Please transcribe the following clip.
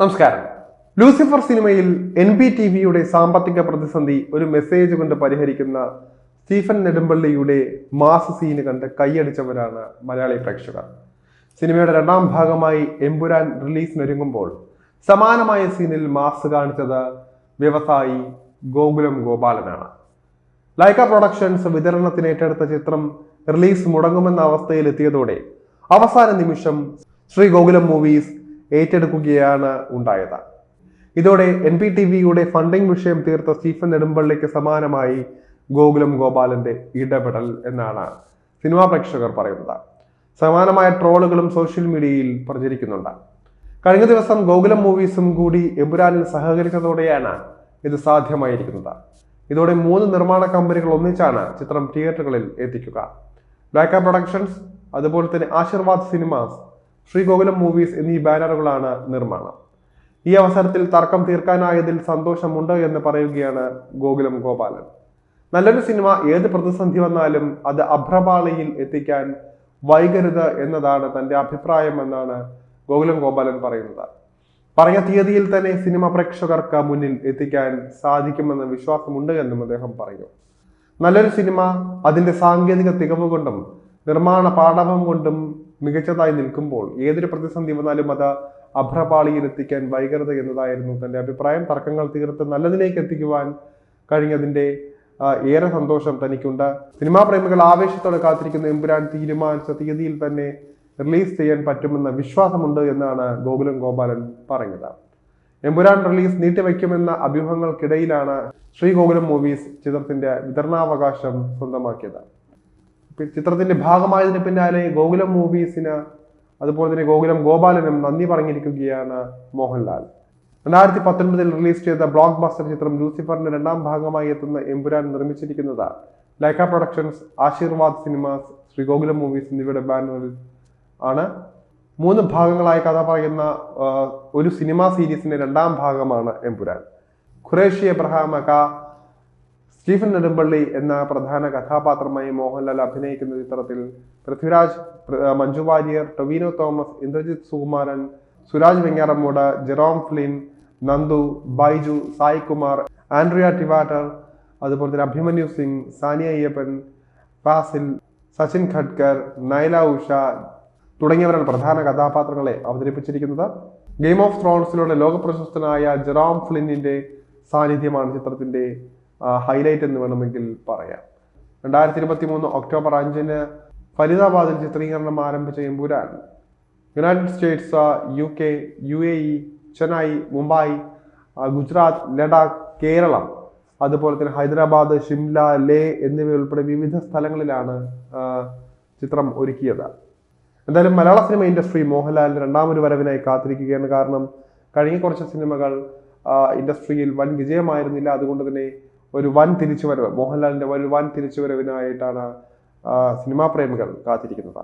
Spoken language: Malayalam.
നമസ്കാരം. ലൂസിഫർ സിനിമയിൽ എൻ ബി ടി വിയുടെ സാമ്പത്തിക പ്രതിസന്ധി ഒരു മെസ്സേജ് കൊണ്ട് പരിഹരിക്കുന്ന സ്റ്റീഫൻ നെടുമ്പള്ളിയുടെ മാസ് സീന് കണ്ട് കൈയടിച്ചവരാണ് മലയാളി പ്രേക്ഷകർ. സിനിമയുടെ രണ്ടാം ഭാഗമായി എമ്പുരാൻ റിലീസിനൊരുങ്ങുമ്പോൾ സമാനമായ സീനിൽ മാസ് കാണിച്ചത് വ്യവസായി ഗോകുലം ഗോപാലനാണ്. ലൈക്ക പ്രൊഡക്ഷൻസ് വിതരണത്തിന് ഏറ്റെടുത്ത ചിത്രം റിലീസ് മുടങ്ങുമെന്ന അവസ്ഥയിലെത്തിയതോടെ അവസാന നിമിഷം ശ്രീ ഗോകുലം മൂവീസ് ഏറ്റെടുക്കുകയാണ് ഉണ്ടായത്. ഇതോടെ എൻ പി ടി വിയുടെ ഫണ്ടിംഗ് വിഷയം തീർത്ത സ്റ്റീഫൻ നെടുമ്പള്ളിക്ക് സമാനമായി ഗോകുലം ഗോപാലന്റെ ഇടപെടൽ എന്നാണ് സിനിമാ പ്രേക്ഷകർ പറയുന്നത്. സമാനമായ ട്രോളുകളും സോഷ്യൽ മീഡിയയിൽ പ്രചരിക്കുന്നുണ്ട്. കഴിഞ്ഞ ദിവസം ഗോകുലം മൂവീസും കൂടി എബുരാനിൽ സഹകരിച്ചതോടെയാണ് ഇത് സാധ്യമായിരിക്കുന്നത്. ഇതോടെ മൂന്ന് നിർമ്മാണ കമ്പനികൾ ഒന്നിച്ചാണ് ചിത്രം തിയേറ്ററുകളിൽ എത്തിക്കുക. ബ്ലാക്ക പ്രൊഡക്ഷൻസ് അതുപോലെ തന്നെ ആശീർവാദ് സിനിമാസ് ശ്രീ ഗോകുലം മൂവീസ് എന്നീ ബാനറുകളാണ് നിർമ്മാണം. ഈ അവസരത്തിൽ തർക്കം തീർക്കാനായതിൽ സന്തോഷമുണ്ട് എന്ന് പറയുകയാണ് ഗോകുലം ഗോപാലൻ. നല്ലൊരു സിനിമ ഏത് പ്രതിസന്ധി വന്നാലും അത് അഭ്രപാളിയിൽ എത്തിക്കാൻ വൈകരുത് എന്നതാണ് തന്റെ അഭിപ്രായം എന്നാണ് ഗോകുലം ഗോപാലൻ പറയുന്നത്. പറഞ്ഞ തീയതിയിൽ തന്നെ സിനിമ പ്രേക്ഷകർക്ക് മുന്നിൽ എത്തിക്കാൻ സാധിക്കുമെന്ന വിശ്വാസമുണ്ട് എന്നും അദ്ദേഹം പറഞ്ഞു നല്ലൊരു സിനിമ അതിന്റെ സാങ്കേതിക തികവ് കൊണ്ടും നിർമ്മാണ പാടവം കൊണ്ടും മികച്ചതായി നിൽക്കുമ്പോൾ ഏതൊരു പ്രതിസന്ധി വന്നാലും അത് അഭ്രപാളിയിൽ എത്തിക്കാൻ വൈകരുത് എന്നതായിരുന്നു തന്റെ അഭിപ്രായം. തർക്കങ്ങൾ തീർത്ത് നല്ലതിലേക്ക് എത്തിക്കുവാൻ കഴിഞ്ഞതിന്റെ ഏറെ സന്തോഷം തനിക്കുണ്ട്. സിനിമാ പ്രേമികൾ ആവേശത്തോടെ കാത്തിരിക്കുന്ന എമ്പുരാൻ തീരുമാനിച്ച തീയതിയിൽ തന്നെ റിലീസ് ചെയ്യാൻ പറ്റുമെന്ന വിശ്വാസമുണ്ട് എന്നാണ് ഗോകുലം ഗോപാലൻ പറഞ്ഞത് എമ്പുരാൻ റിലീസ് നീട്ടിവെക്കുമെന്ന അഭ്യൂഹങ്ങൾക്കിടയിലാണ് ശ്രീ ഗോകുലം മൂവീസ് ചിത്രത്തിന്റെ വിതരണാവകാശം സ്വന്തമാക്കിയത്. ചിത്രത്തിന്റെ ഭാഗമായതിന് പിന്നാലെ ഗോകുലം മൂവീസിന് അതുപോലെ തന്നെ ഗോകുലം ഗോപാലനും നന്ദി പറഞ്ഞിരിക്കുകയാണ് മോഹൻലാൽ. രണ്ടായിരത്തി പത്തൊൻപതിൽ റിലീസ് ചെയ്ത ബ്ലോക്ക് ബസ്റ്റർ ചിത്രം ലൂസിഫറിന്റെ രണ്ടാം ഭാഗമായി എത്തുന്ന എമ്പുരാൻ നിർമ്മിച്ചിരിക്കുന്നത് Lyca productions Aashirvad cinemas Shri Gokulam movies എന്നിവയുടെ ബാനറിൽ ആണ്. മൂന്ന് ഭാഗങ്ങളായി കഥ പറയുന്ന ഒരു സിനിമാ സീരീസിന്റെ രണ്ടാം ഭാഗമാണ് എമ്പുരാൻ. ഖുറേഷി എബ്രഹാം സ്റ്റീഫൻ നെടുമ്പള്ളി എന്ന പ്രധാന കഥാപാത്രമായി മോഹൻലാൽ അഭിനയിക്കുന്ന ചിത്രത്തിൽ Prithviraj Manju Warrier Tovino Thomas Indrajith Sukumaran Suraj Venjaramoodu Jerome Flynn Nandu Baiju Sai Kumar Andrea Tivadar അതുപോലെ തന്നെ അഭിമന്യു സിംഗ് സാനിയ അയ്യപ്പൻ ഫാസിൽ സച്ചിൻ ഖഡ്കർ നൈല ഉഷ തുടങ്ങിയവരാണ് പ്രധാന കഥാപാത്രങ്ങളെ അവതരിപ്പിച്ചിരിക്കുന്നത്. ഗെയിം ഓഫ് ത്രോൺസിലൂടെ ലോകപ്രശസ്തനായ ജെറോം ഫ്ലിന്നിന്റെ സാന്നിധ്യമാണ് ചിത്രത്തിന്റെ ഹൈലൈറ്റ് എന്ന് വേണമെങ്കിൽ പറയാം. രണ്ടായിരത്തി ഇരുപത്തി മൂന്ന് ഒക്ടോബർ അഞ്ചിന് ഫരീദാബാദിൽ ചിത്രീകരണം ആരംഭിച്ച Empuraan United States U K U A E Chennai Mumbai Gujarat Ladakh Kerala അതുപോലെ തന്നെ ഹൈദരാബാദ് ഷിംല ലേ എന്നിവയുൾപ്പെടെ വിവിധ സ്ഥലങ്ങളിലാണ് ചിത്രം ഒരുക്കിയത്. എന്തായാലും മലയാള സിനിമ ഇൻഡസ്ട്രി മോഹൻലാലിന് രണ്ടാമൊരു വരവിനായി കാത്തിരിക്കുകയാണ് കാരണം കഴിഞ്ഞ കുറച്ച് സിനിമകൾ ഇൻഡസ്ട്രിയിൽ വൻ വിജയമായിരുന്നില്ല. അതുകൊണ്ട് തന്നെ ഒരു വൻ തിരിച്ചുവരവ് മോഹൻലാലിന്റെ ഒരു വൻ തിരിച്ചുവരവിനായിട്ടാണ് സിനിമാ പ്രേമികൾ കാത്തിരിക്കുന്നത്.